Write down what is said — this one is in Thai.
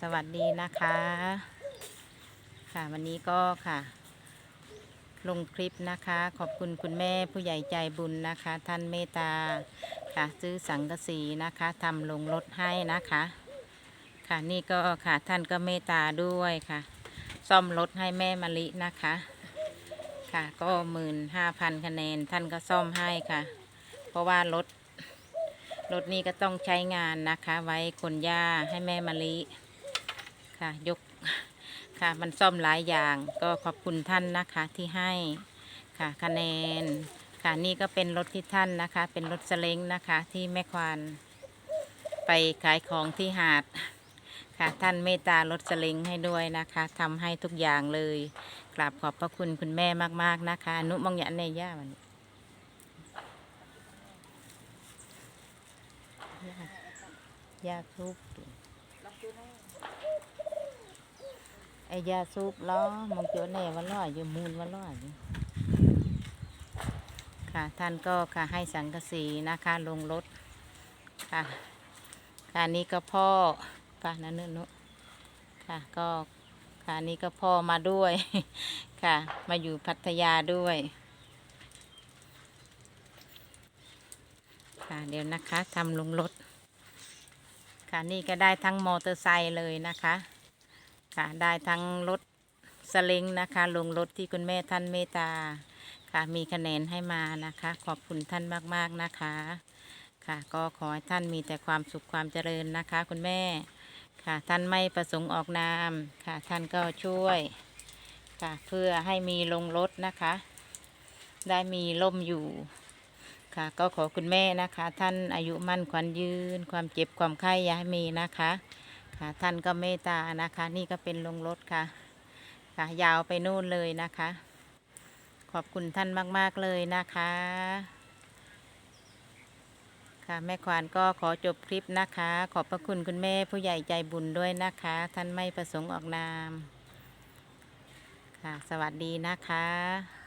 สวัสดีนะคะ ค่ะวันนี้ก็ค่ะ ลงคลิปนะคะ ขอบคุณคุณแม่ผู้ใหญ่ใจบุญนะคะ ท่านเมตตาค่ะซื้อสังกะสีนะคะทำลงรถให้นะคะ ค่ะนี่ก็ค่ะท่านก็เมตตาด้วยค่ะ ซ่อมรถให้แม่มะลินะคะ ค่ะก็หมื่นห้าพันคะแนนท่านก็ซ่อมให้ค่ะ เพราะว่ารถรถนี้ก็ต้องใช้งานนะคะ ไว้ขนหญ้าให้แม่มะลิ ค่ะ ยกค่ะ มันซ่อมหลายอย่างก็ขอบคุณท่านนะคะที่ให้ค่ะคะแนนค่ะนี่ก็เป็นรถที่ท่านนะคะ เป็นรถสเล้งนะคะที่แม่ควานไปขายของที่หาดค่ะท่านเมตตารถสเล้งให้ด้วยนะคะทำให้ทุกอย่างเลยกราบขอบพระคุณคุณแม่มากๆนะคะอนุมองยะในย่าวันนี้ยาย่าซุป ไอ้ยาซุปล้อมองเจอแน่วันล้อยอยู่มูลวันล้ออยู่ค่ะท่านก็ค่ะให้สังกสีนะคะลงรถค่ะค่ะนี่ก็พ่อค่ะนั่นนู่นค่ะก็ค่ะนี่ก็พ่อมาด้วยค่ะ มาอยู่พัทยาด้วยค่ะเดี๋ยวนะคะทำลงรถค่ะนี่ก็ได้ทั้งมอเตอร์ไซค์เลยนะคะ ค่ะได้ทั้งรถสเลิงนะคะลงรถที่คุณแม่ท่านเมตตาค่ะมีคะแนนให้มานะคะ ขอบคุณท่านมากๆนะคะ ค่ะก็ขอให้ท่านมีแต่ความสุขความเจริญนะคะ คุณแม่ค่ะท่านไม่ประสงค์ออกนามค่ะท่านก็ช่วยค่ะเพื่อให้มีลงรถนะคะ ได้มีล่มอยู่ค่ะก็ขอคุณแม่นะคะ ท่านอายุมั่นขวัญยืน ความเจ็บความไข้ย่าให้มีนะคะ ค่ะ ท่านก็เมตตานะคะ นี่ก็เป็นลงรถค่ะ ค่ะ ยาวไปนู่นเลยนะคะ ขอบคุณท่านมาก ๆ เลยนะคะ ค่ะ แม่ควานก็ขอจบคลิปนะคะ ขอบพระคุณคุณแม่ผู้ใหญ่ใจบุญด้วยนะคะ ท่านไม่ประสงค์ออกนาม ค่ะ สวัสดีนะคะ